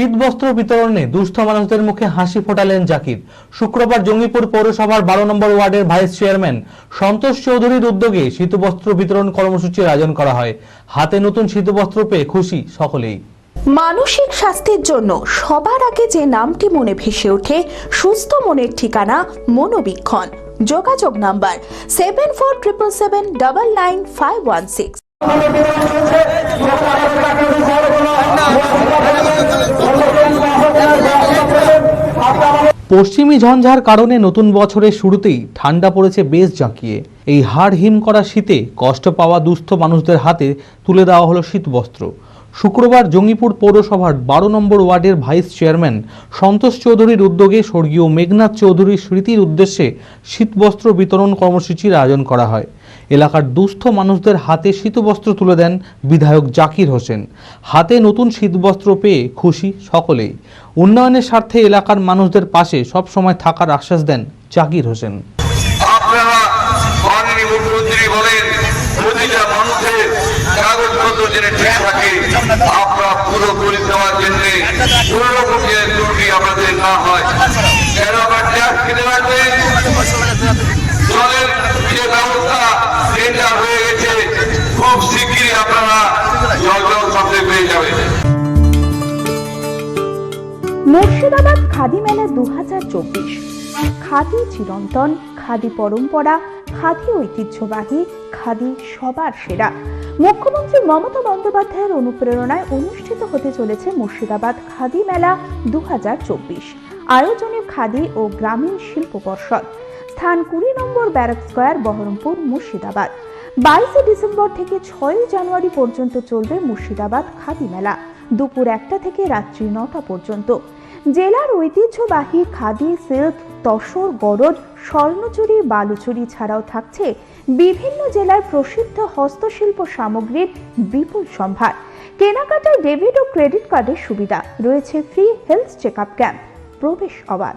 শীত বস্ত্র বিতরণে দুস্থ মানুষদের মুখে হাসি ফোটালেন জাকির। শুক্রবার জঙ্গিপুর পৌরসভার বারো নম্বর ওয়ার্ডের ভাইস চেয়ারম্যান সন্তোষ চৌধুরীর উদ্যোগে শীতবস্ত্র বিতরণ কর্মসূচির আয়োজন করা হয়। হাতে নতুন শীতবস্ত্র পেয়ে খুশি সকলেই। মানসিক স্বাস্থ্যের জন্য সবার আগে যে নামটি মনে ভেসে ওঠে, সুস্থ মনের ঠিকানা মনোবীক্ষণ। যোগাযোগ number seven four triple seven double nine five one six পশ্চিমী ঝঞ্ঝার কারণে নতুন বছরের শুরুতেই ঠান্ডা পড়েছে বেশ জাঁকিয়ে। এই হাড় হিম করা শীতে কষ্ট পাওয়া দুস্থ মানুষদের হাতে তুলে দেওয়া হলো শীতবস্ত্র। শুক্রবার জঙ্গিপুর পৌরসভার বারো নম্বর ওয়ার্ডের ভাইস চেয়ারম্যান সন্তোষ চৌধুরীর উদ্যোগে স্বর্গীয় মেঘনাথ চৌধুরীর স্মৃতির উদ্দেশ্যে শীতবস্ত্র বিতরণ কর্মসূচির আয়োজন করা হয়। এলাকার দুস্থ মানুষদের হাতে শীতবস্ত্র তুলে দেন বিধায়ক জাকির হোসেন। হাতে নতুন শীতবস্ত্র পেয়ে খুশি সকলেই। উন্নয়নের স্বার্থে এলাকার মানুষদের পাশে সবসময় থাকার আশ্বাস দেন জাকির হোসেন। মুখ্যমন্ত্রী বলেন, প্রতিটা মানুষের কাগজপত্র যেন ঠিক থাকে। আপনারা পুরো করে দেওয়ার জন্য কোনো রকম ত্রুটি আপনাদের না হয়। কেন আপনার ট্যাক্স কেটে রাখবেন জলের যে ব্যবস্থা টেন্ডার হয়ে গেছে। খুব শিগগিরই আপনারা জল জল শব্দে পেয়ে যাবেন। মুর্শিদাবাদ খাদি মেলা দু হাজার চব্বিশ। খাদি চিরন্তন, খাদি পরম্পরা, খাদি ঐতিহ্যবাহী, খাদি সবার সেরা। মুখ্যমন্ত্রী মমতা বন্দ্যোপাধ্যায়ের অনুপ্রেরণায় অনুষ্ঠিত হতে চলেছে মুর্শিদাবাদ খাদি মেলা দু হাজার চব্বিশ। আয়োজনে খাদি ও গ্রামীণ শিল্প পর্ষদ। স্থান কুড়ি number barrack square, Baharampur, Murshidabad. বাইশে ডিসেম্বর থেকে ছয়ই জানুয়ারি পর্যন্ত চলবে মুর্শিদাবাদ খাদি মেলা। দুপুর একটা থেকে রাত্রি নটা পর্যন্ত। জেলার ঐতিহ্যবাহী খাদি, সিল্ক, তসর গরজ স্বর্ণচুরি, বালুচুরি ছাড়াও থাকছে বিভিন্ন জেলার প্রসিদ্ধ হস্তশিল্প সামগ্রীর বিপুল সম্ভার। কেনাকাটায় ডেবিট ও ক্রেডিট কার্ডের সুবিধা। রয়েছে free health check up camp প্রবেশ অবাধ।